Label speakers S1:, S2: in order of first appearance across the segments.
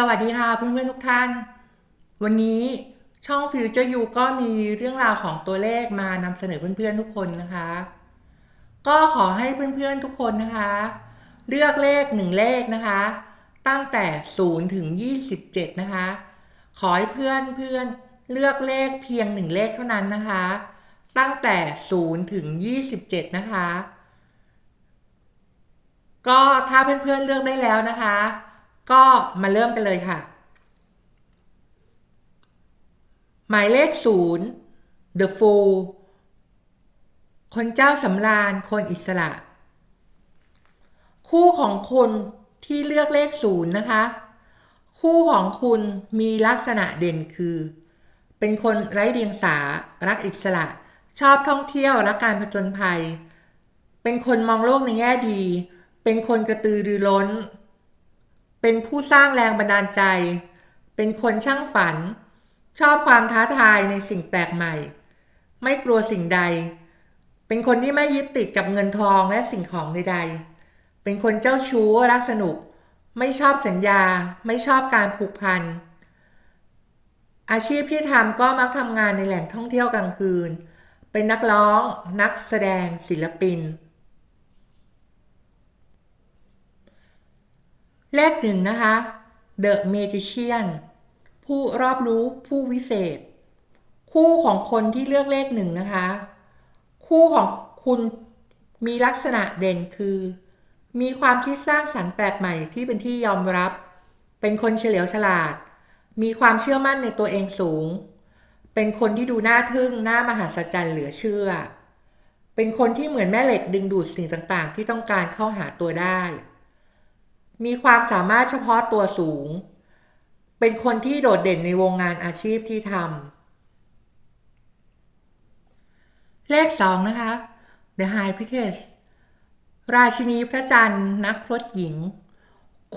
S1: สวัสดีค่ะเพื่อนๆทุกท่าน วันนี้ช่อง Future You ก็มีเรื่องราวของตัวเลขมานำเสนอเพื่อนๆทุกคนนะคะ ก็ขอให้เพื่อนๆทุกคนนะคะ เลือกเลขหนึ่งเลขนะคะ ตั้งแต่0ถึง27 นะคะ ขอให้เพื่อนเพื่อนๆเลือกเลขเพียงหนึ่งเลขเท่านั้นนะคะ ตั้งแต่0ถึง27 นะคะ ก็ถ้าเพื่อนๆเลือกได้แล้วนะคะ ก็มาเริ่มกันเลยค่ะ หมายเลข 0 The Fool คนเจ้าสำราญคนอิสระ คู่ของคุณที่เลือกเลขศูนย์นะคะ คู่ของคุณมีลักษณะเด่นคือ เป็นคนไร้เดียงสา รักอิสระ ชอบท่องเที่ยวและการผจญภัย เป็นคนมองโลกในแง่ดี เป็นคนกระตือรือร้น เป็นผู้สร้างแรงบันดาลใจ เป็นคนช่างฝัน ชอบความท้าทายในสิ่งแปลกใหม่ ไม่กลัวสิ่งใด เป็นคนที่ไม่ยึดติดกับเงินทองและสิ่งของใดๆ เป็นคนเจ้าชู้รักสนุก ไม่ชอบสัญญา ไม่ชอบการผูกพัน อาชีพที่ทำก็มักทำงานในแหล่งท่องเที่ยวกลางคืน เป็นนักร้อง นักแสดงศิลปิน เลขหนึ่งนะคะ The Magician ผู้รอบรู้ผู้วิเศษ คู่ของคนที่เลือกเลขหนึ่งนะคะ คู่ของคุณมีลักษณะเด่นคือ มีความคิดสร้างสรรค์แปลกใหม่ที่เป็นที่ยอมรับ เป็นคนเฉลียวฉลาด มีความเชื่อมั่นในตัวเองสูง เป็นคนที่ดูน่าทึ่งน่ามหัศจรรย์เหลือเชื่อ เป็นคนที่เหมือนแม่เหล็กดึงดูดสิ่งต่างๆ ที่ต้องการเข้าหาตัวได้ มีความสามารถเฉพาะตัวสูง เป็นคนที่โดดเด่นในวงงานอาชีพที่ทำ เลขสองนะคะ The High Priestess ราชินีพระจันทร์นักพรตหญิง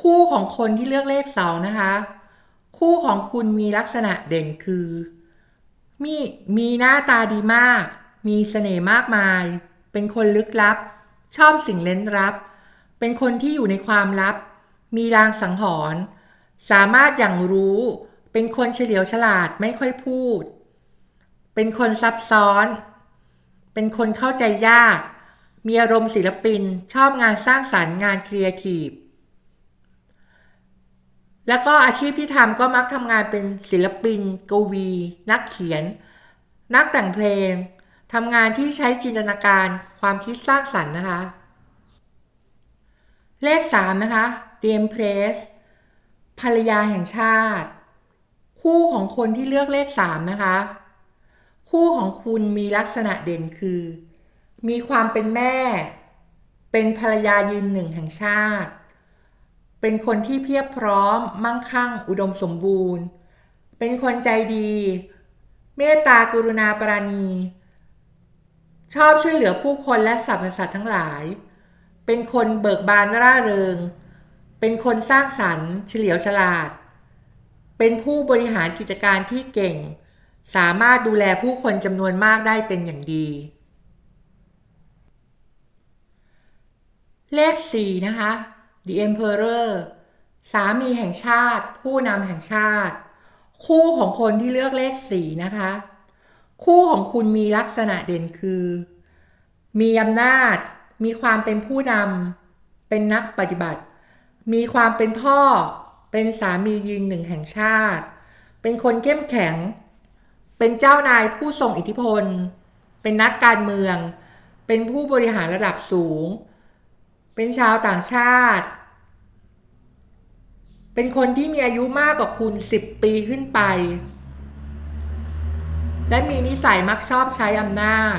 S1: คู่ของคนที่เลือกเลขสองนะคะ คู่ของคุณมีลักษณะเด่นคือ มีมีหน้าตาดีมาก มีเสน่ห์มากมาย เป็นคนลึกลับ ชอบสิ่งเล้นลับ เป็นคนที่อยู่ในความลับ มีลางสังหรณ์สามารถอย่างรู้ เป็นคนเฉลียวฉลาดไม่ค่อยพูด เป็นคนซับซ้อน เป็นคนเข้าใจยาก มีอารมณ์ศิลปิน ชอบงานสร้างสารรค์งานครีเอทีฟแล้วก็อาชีพที่ทำก็มักทำงานเป็นศิลปิน กวี นักเขียน นักแต่งเพลงทำงานที่ใช้จินตนาการความคิดสร้างสรรค์นะคะ เลข 3 นะคะ The Empress ภรรยาแห่งชาติ คู่ของคนที่เลือกเลข3นะคะ คู่ของคุณมีลักษณะเด่นคือ มีความเป็นแม่ เป็นภรรยายืนหนึ่งแห่งชาติ เป็นคนที่เพียบพร้อม มั่งคั่ง อุดมสมบูรณ์ เป็นคนใจดี เมตตากรุณาปราณี ชอบช่วยเหลือผู้คนและสรรพสัตว์ทั้งหลายเป็นคนเบิกบานร่าเริง เป็นคนสร้างสรรค์ เฉลียวฉลาด เป็นผู้บริหารกิจการที่เก่ง สามารถดูแลผู้คนจำนวนมากได้เป็นอย่างดี เลข 4 นะคะ The Emperor สามีแห่งชาติ ผู้นำแห่งชาติ คู่ของคนที่เลือกเลข 4 นะคะ คู่ของคุณมีลักษณะเด่นคือ มีอำนาจ มีความเป็นผู้นำเป็นนักปฏิบัติ มีความเป็นพ่อ เป็นสามียืนหนึ่งแห่งชาติ เป็นคนเข้มแข็ง เป็นเจ้านายผู้ทรงอิทธิพล เป็นนักการเมือง เป็นผู้บริหารระดับสูง เป็นชาวต่างชาติ เป็นคนที่มีอายุมากกว่าคุณ 10 ปีขึ้นไป และมีนิสัยมักชอบใช้อำนาจ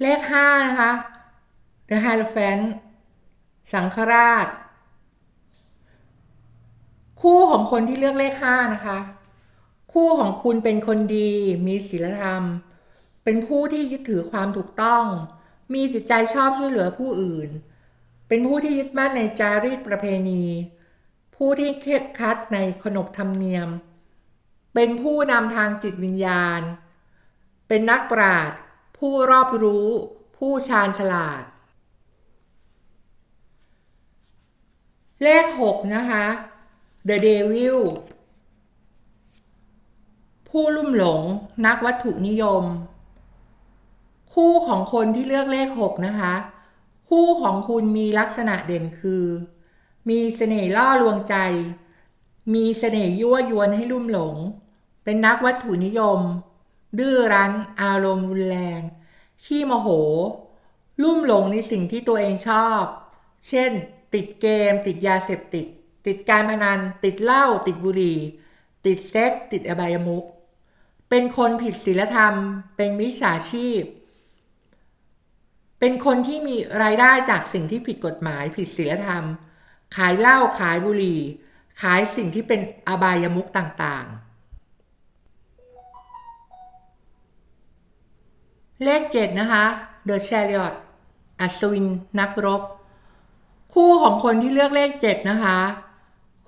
S1: เลข 5 นะคะ The Hierophant สังฆราช คู่ของคนที่เลือกเลข5นะคะ คู่ของคุณเป็นคนดีมีศีลธรรม เป็นผู้ที่ยึดถือความถูกต้อง มีจิตใจชอบช่วยเหลือผู้อื่น เป็นผู้ที่ยึดมั่นในจารีตประเพณี ผู้ที่เคร่งครัดในขนบธรรมเนียม เป็นผู้นำทางจิตวิญญาณ เป็นนักปราชญ์ผู้รอบรู้ ผู้ชาญฉลาด เลขหกนะคะ The Devil ผู้ลุ่มหลงนักวัตถุนิยม คู่ของคนที่เลือกเลขหกนะคะ คู่ของคุณมีลักษณะเด่นคือ มีเสน่ห์ล่อลวงใจ มีเสน่ห์ยั่วยวนให้ลุ่มหลง เป็นนักวัตถุนิยม ดื้อรั้น อารมณ์รุนแรง ขี้โมโห ลุ่มหลงในสิ่งที่ตัวเองชอบ เช่น ติดเกม ติดยาเสพติด ติดการพนัน ติดเหล้าติดบุหรี่ ติดเซ็กติดอบายมุขเป็นคนผิดศีลธรรม เป็นมิจฉาชีพ เป็นคนที่มีรายได้จากสิ่งที่ผิดกฎหมายผิดศีลธรรม ขายเหล้าขายบุหรี่ ขายสิ่งที่เป็นอบายมุขต่างๆ เลขเจ็ดนะคะ The Chariot อัศวินนักรบ คู่ของคนที่เลือกเลขเจ็ดนะคะ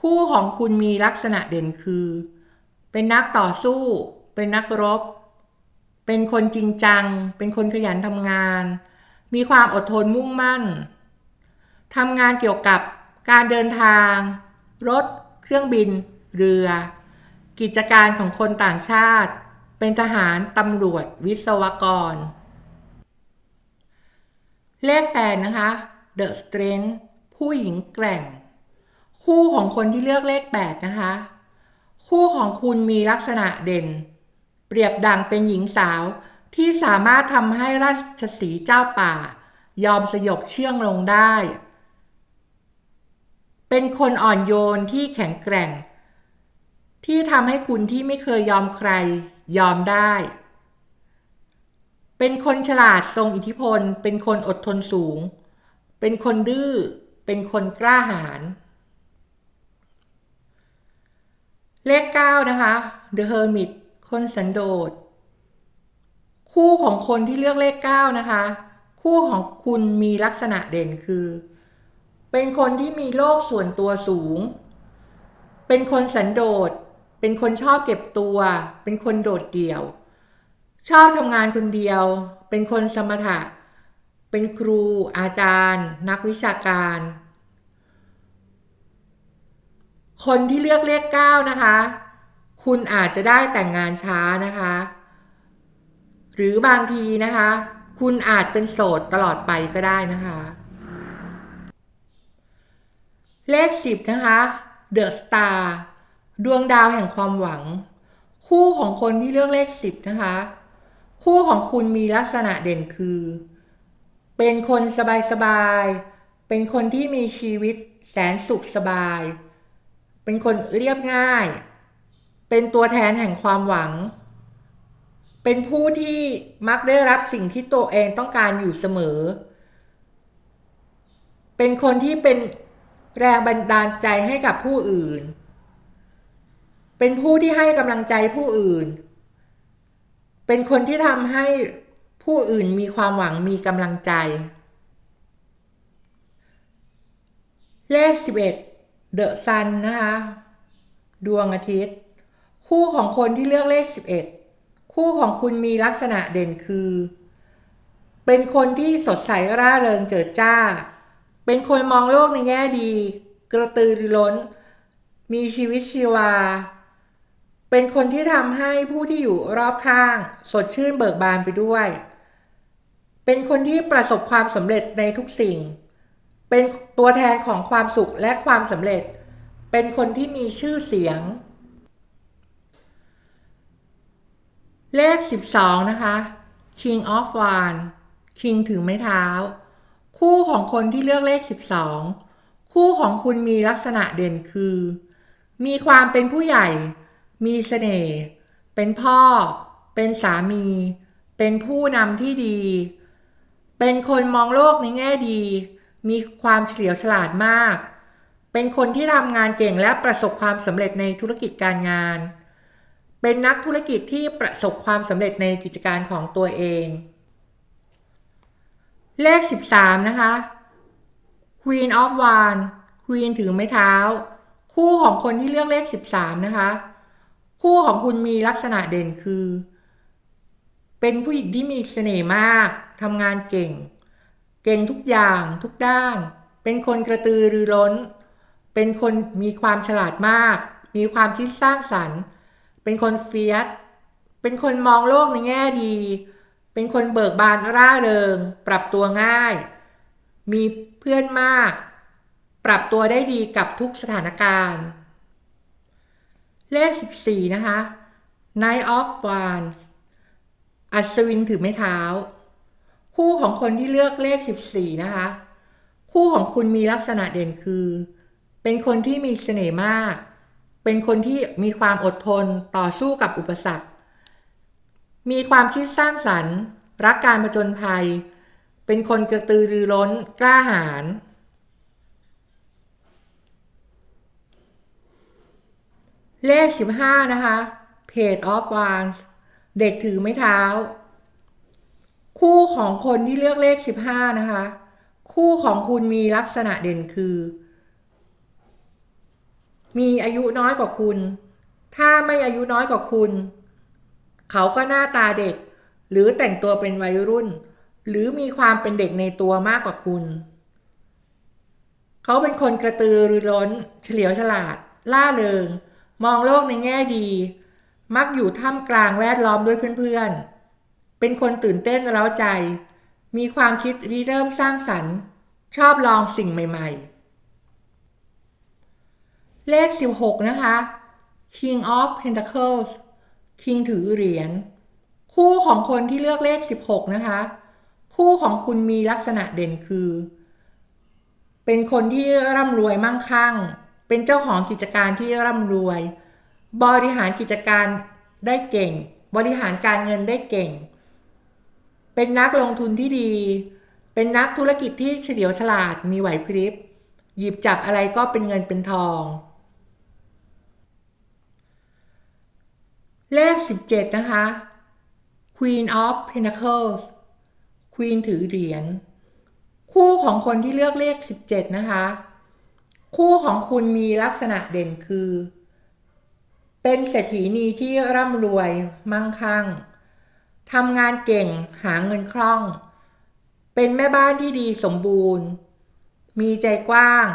S1: คู่ของคุณมีลักษณะเด่นคือ เป็นนักต่อสู้ เป็นนักรบ เป็นคนจริงจัง เป็นคนขยันทำงาน มีความอดทนมุ่งมั่นทำงานเกี่ยวกับการเดินทาง รถ เครื่องบิน เรือ กิจการของคนต่างชาติ เป็นทหาร ตำรวจ วิศวกร เลขแปดนะคะ The Strength ผู้หญิงแกร่ง คู่ของคนที่เลือกเลขแปดนะคะ คู่ของคุณมีลักษณะเด่น เปรียบดังเป็นหญิงสาวที่สามารถทำให้ราชสีเจ้าป่า ยอมสยบเชื่องลงได้ เป็นคนอ่อนโยนที่แข็งแกร่ง ที่ทำให้คุณที่ไม่เคยยอมใคร ยอมได้ เป็นคนฉลาดทรงอิทธิพล เป็นคนอดทนสูง เป็นคนดื้อ เป็นคนกล้าหาญเลขเก้านะคะ The Hermit คนสันโดษ คู่ของคนที่เลือกเลขเก้านะคะ คู่ของคุณมีลักษณะเด่นคือ เป็นคนที่มีโลกส่วนตัวสูง เป็นคนสันโดษ เป็นคนชอบเก็บตัว เป็นคนโดดเดี่ยว ชอบทำงานคนเดียว เป็นคนสมถะ เป็นครูอาจารย์ นักวิชาการ คนที่เลือกเลขเก้านะคะ คุณอาจจะได้แต่งงานช้านะคะ หรือบางทีนะคะ คุณอาจเป็นโสดตลอดไปก็ได้นะคะ เลขสิบนะคะ The Star ดวงดาวแห่งความหวัง คู่ของคนที่เลือกเลขสิบนะคะ คู่ของคุณมีลักษณะเด่นคือ เป็นคนสบายๆเป็นคนที่มีชีวิตแสนสุขสบาย เป็นคนเรียบง่าย เป็นตัวแทนแห่งความหวัง เป็นผู้ที่มักได้รับสิ่งที่ตัวเองต้องการอยู่เสมอ เป็นคนที่เป็นแรงบันดาลใจให้กับผู้อื่น เป็นผู้ที่ให้กำลังใจผู้อื่น เป็นคนที่ทำให้ ผู้อื่นมีความหวังมีกำลังใจ เลข 11 The Sun นะคะ ดวงอาทิตย์ คู่ของคนที่เลือกเลข 11 คู่ของคุณมีลักษณะเด่นคือ เป็นคนที่สดใสร่าเริงเจิดจ้า เป็นคนมองโลกในแง่ดี กระตือรือร้น มีชีวิตชีวาเป็นคนที่ทำให้ผู้ที่อยู่รอบข้าง สดชื่นเบิกบานไปด้วย เป็นคนที่ประสบความสำเร็จในทุกสิ่ง เป็นตัวแทนของความสุขและความสำเร็จ เป็นคนที่มีชื่อเสียง เลข 12 นะคะ King of Wands King ถือไม้เท้า คู่ของคนที่เลือกเลข 12 คู่ของคุณมีลักษณะเด่นคือ มีความเป็นผู้ใหญ่ มีเสน่ห์ เป็นพ่อ เป็นสามี เป็นผู้นำที่ดี เป็นคนมองโลกในแง่ดี มีความเฉลียวฉลาดมาก เป็นคนที่ทำงานเก่งและประสบความสำเร็จในธุรกิจการงาน เป็นนักธุรกิจที่ประสบความสำเร็จในกิจการของตัวเอง เลข 13 นะคะ Queen of Wands Queen ถือไม้เท้า คู่ของคนที่เลือกเลข 13 นะคะ คู่ของคุณมีลักษณะเด่นคือ เป็นผู้หญิงที่มีเสน่ห์มาก ทำงานเก่ง เก่งทุกอย่างทุกด้าน เป็นคนกระตือรือร้น เป็นคนมีความฉลาดมาก มีความคิดสร้างสรรค์ เป็นคนเฟียส เป็นคนมองโลกในแง่ดี เป็นคนเบิกบานร่าเริง ปรับตัวง่าย มีเพื่อนมาก ปรับตัวได้ดีกับทุกสถานการณ์ เลข 14 นะคะ Knight of Wands อัศวินถือไม้เท้า คู่ของคนที่เลือกเลข 14 นะคะ คู่ของคุณมีลักษณะเด่นคือ เป็นคนที่มีเสน่ห์มาก เป็นคนที่มีความอดทนต่อสู้กับอุปสรรค มีความคิดสร้างสรรค์ รักการผจญภัย เป็นคนกระตือรือร้นกล้าหาญเลข 15 นะคะ Page of Wands เด็กถือไม้เท้า คู่ของคนที่เลือกเลข 15 นะคะ คู่ของคุณมีลักษณะเด่นคือ มีอายุน้อยกว่าคุณ ถ้าไม่อายุน้อยกว่าคุณ เขาก็หน้าตาเด็ก หรือแต่งตัวเป็นวัยรุ่น หรือมีความเป็นเด็กในตัวมากกว่าคุณ เขาเป็นคนกระตือรือร้น เฉลียวฉลาด ล่าเริง มองโลกในแง่ดี มักอยู่ท่ามกลางแวดล้อมด้วยเพื่อนๆ เป็นคนตื่นเต้นเร้าใจ มีความคิดริเริ่มสร้างสรรค์ ชอบลองสิ่งใหม่ๆ เลข 16 นะคะ King of Pentacles King ถือเหรียญ คู่ของคนที่เลือกเลข 16 นะคะ คู่ของคุณมีลักษณะเด่นคือ เป็นคนที่ร่ำรวยมั่งคั่ง เป็นเจ้าของกิจการที่ร่ำรวย บริหารกิจการได้เก่ง บริหารการเงินได้เก่ง เป็นนักลงทุนที่ดี เป็นนักธุรกิจที่เฉลียวฉลาดมีไหวพริบ หยิบจับอะไรก็เป็นเงินเป็นทอง เลข 17 นะคะ Queen of Pentacles Queen ถือเหรียญ คู่ของคนที่เลือกเลข 17 นะคะ คู่ของคุณมีลักษณะเด่นคือ เป็นเศรษฐีนีที่ร่ำรวยมั่งคั่งทำงานเก่งหาเงินคล่อง เป็นแม่บ้านที่ดีสมบูรณ์ มีใจกว้าง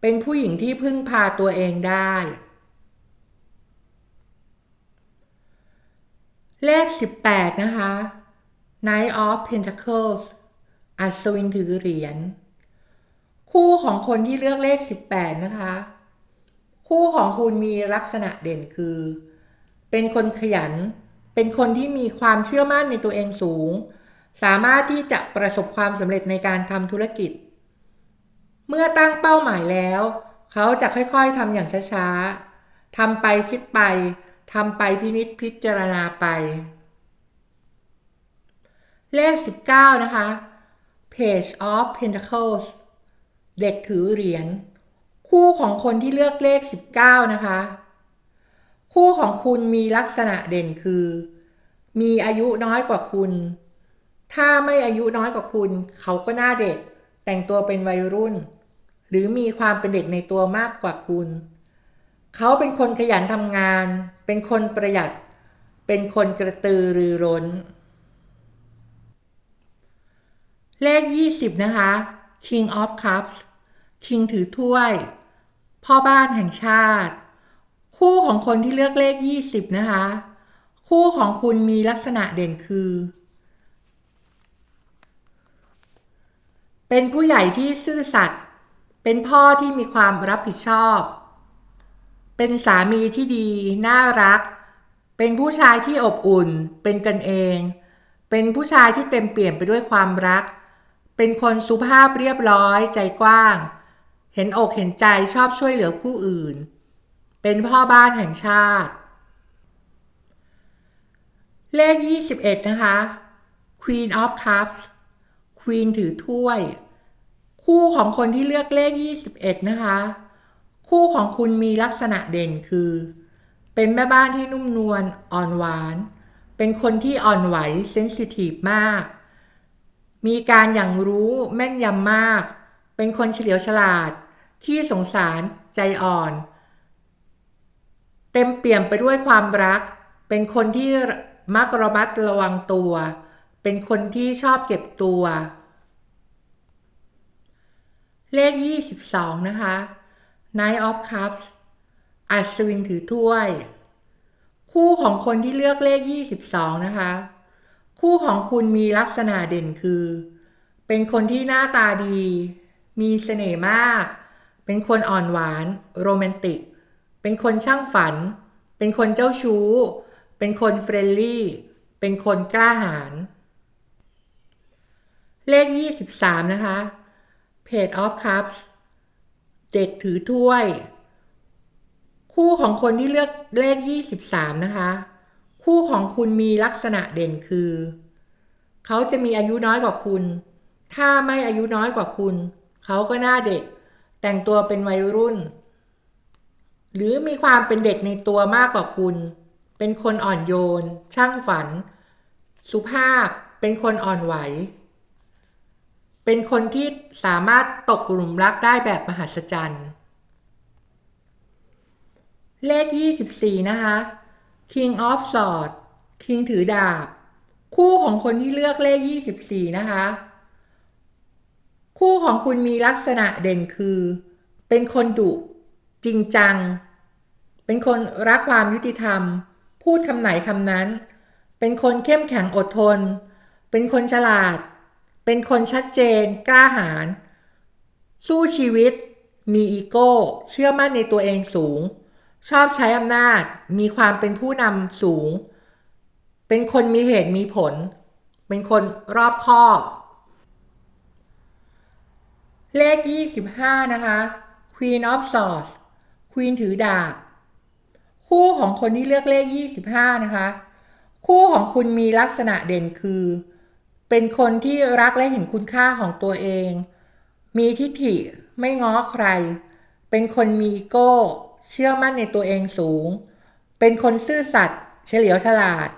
S1: เป็นผู้หญิงที่พึ่งพาตัวเองได้ เลข 18 นะคะ Knight of Pentacles อัศวินถือเหรียญ คู่ของคนที่เลือกเลข 18 นะคะ คู่ของคุณมีลักษณะเด่นคือ เป็นคนขยัน เป็นคนที่มีความเชื่อมั่นในตัวเองสูง สามารถที่จะประสบความสำเร็จในการทำธุรกิจ เมื่อตั้งเป้าหมายแล้ว เขาจะค่อยๆทำอย่างช้าๆทำไปคิดไปทำไปพินิจพิจารณาไป เลข 19 นะคะ Page of Pentacles เด็กถือเหรียญ คู่ของคนที่เลือกเลข 19 นะคะ คู่ของคุณมีลักษณะเด่นคือ มีอายุน้อยกว่าคุณ ถ้าไม่อายุน้อยกว่าคุณ เขาก็หน้าเด็ก แต่งตัวเป็นวัยรุ่น หรือมีความเป็นเด็กในตัวมากกว่าคุณ เขาเป็นคนขยันทำงาน เป็นคนประหยัด เป็นคนกระตือรือร้น เลข 20 นะคะ King of Cups King ถือถ้วย พ่อบ้านแห่งชาติ คู่ของคนที่เลือกเลข 20 นะคะ คู่ของคุณมีลักษณะเด่นคือ เป็นผู้ใหญ่ที่ซื่อสัตย์เป็นพ่อที่มีความรับผิดชอบ เป็นสามีที่ดี น่ารัก เป็นผู้ชายที่อบอุ่น เป็นกันเอง เป็นผู้ชายที่เต็มเปี่ยมไปด้วยความรัก เป็นคนสุภาพเรียบร้อยใจกว้าง เห็นอกเห็นใจชอบช่วยเหลือผู้อื่น เป็นพ่อบ้านแห่งชาติ เลข 21 นะคะ Queen of Cups Queen ถือถ้วย คู่ของคนที่เลือกเลข 21 นะคะ คู่ของคุณมีลักษณะเด่นคือ เป็นแม่บ้านที่นุ่มนวลอ่อนหวาน เป็นคนที่อ่อนไหวเซนซิทีฟมาก มีการอย่างรู้แม่นยำมากเป็นคนเฉลียวฉลาด ที่สงสาร ใจอ่อน เต็มเปี่ยมไปด้วยความรัก เป็นคนที่มักระมัดระวังตัว เป็นคนที่ชอบเก็บตัว เลข 22 นะคะ night of Cups อัศวินถือถ้วย คู่ของคนที่เลือกเลข 22 นะคะ คู่ของคุณมีลักษณะเด่นคือ เป็นคนที่หน้าตาดี มีเสน่ห์มาก เป็นคนอ่อนหวาน โรแมนติก เป็นคนช่างฝัน เป็นคนเจ้าชู้ เป็นคนเฟรนลี่ เป็นคนกล้าหาญ เลข 23 นะคะ Page of Cups เด็กถือถ้วย คู่ของคนที่เลือกเลข 23 นะคะ คู่ของคุณมีลักษณะเด่นคือ เขาจะมีอายุน้อยกว่าคุณ ถ้าไม่อายุน้อยกว่าคุณ เขาก็หน้าเด็ก แต่งตัวเป็นวัยรุ่น หรือมีความเป็นเด็กในตัวมากกว่าคุณ เป็นคนอ่อนโยน ช่างฝัน สุภาพ เป็นคนอ่อนไหว เป็นคนที่สามารถตกหลุมรักได้แบบมหัศจรรย์ เลข 24 นะคะ King of Swords King ถือดาบ คู่ของคนที่เลือกเลข 24 นะคะ คู่ของคุณมีลักษณะเด่นคือ เป็นคนดุจริงจัง เป็นคนรักความยุติธรรม พูดคำไหนคำนั้น เป็นคนเข้มแข็งอดทน เป็นคนฉลาด เป็นคนชัดเจน กล้าหาญสู้ชีวิต มีอีโก้ เชื่อมั่นในตัวเองสูง ชอบใช้อำนาจ มีความเป็นผู้นำสูง เป็นคนมีเหตุมีผล เป็นคนรอบคอบ เลข 25 นะคะ Queen of Swords Queen ถือดาบ คู่ของคนที่เลือกเลข 25 นะคะ คู่ของคุณมีลักษณะเด่นคือ เป็นคนที่รักและเห็นคุณค่าของตัวเอง มีทิฐิไม่ง้อใคร เป็นคนมีอีโก้ เชื่อมั่นในตัวเองสูง เป็นคนซื่อสัตย์เฉลียวฉลาด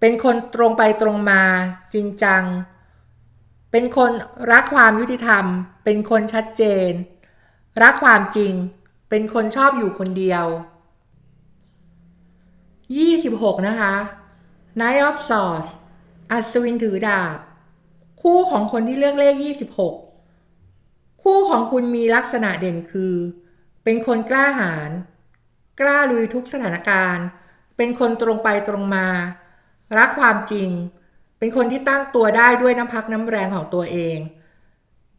S1: เป็นคนตรงไปตรงมา จริงจัง เป็นคนรักความยุติธรรม เป็นคนชัดเจน รักความจริง เป็นคนชอบอยู่คนเดียว 26 นะคะ Knight of Swords อัศวินถือดาบ คู่ของคนที่เลือกเลข 26 คู่ของคุณมีลักษณะเด่นคือ เป็นคนกล้าหาญ กล้าลุยทุกสถานการณ์ เป็นคนตรงไปตรงมา รักความจริง เป็นคนที่ตั้งตัวได้ด้วยน้ำพักน้ำแรงของตัวเอง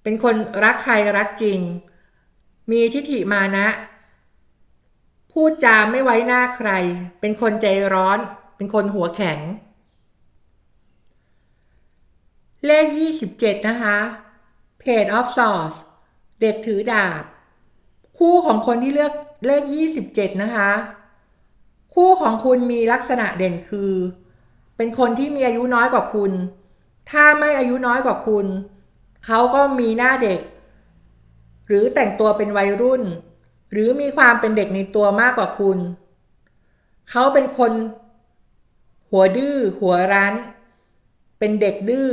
S1: เป็นคนรักใครรักจริง มีทิฐิมานะ พูดจาไม่ไว้หน้าใคร เป็นคนใจร้อน เป็นคนหัวแข็ง เลข 27 นะคะ Page of Swords เด็กถือดาบ คู่ของคนที่เลือกเลข 27 นะคะ คู่ของคุณมีลักษณะเด่นคือ เป็นคนที่มีอายุน้อยกว่าคุณ ถ้าไม่อายุน้อยกว่าคุณ เขาก็มีหน้าเด็ก หรือแต่งตัวเป็นวัยรุ่น หรือมีความเป็นเด็กในตัวมากกว่าคุณ เขาเป็นคน หัวดื้อ หัวรั้น เป็นเด็กดื้อ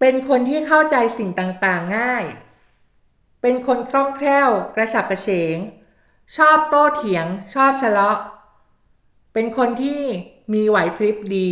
S1: เป็นคนที่เข้าใจสิ่งต่างๆง่าย เป็นคนคล่องแคล่ว กระฉับกระเฉง ชอบโต้เถียง ชอบทะเลาะ เป็นคนที่ มีไหวพริบดี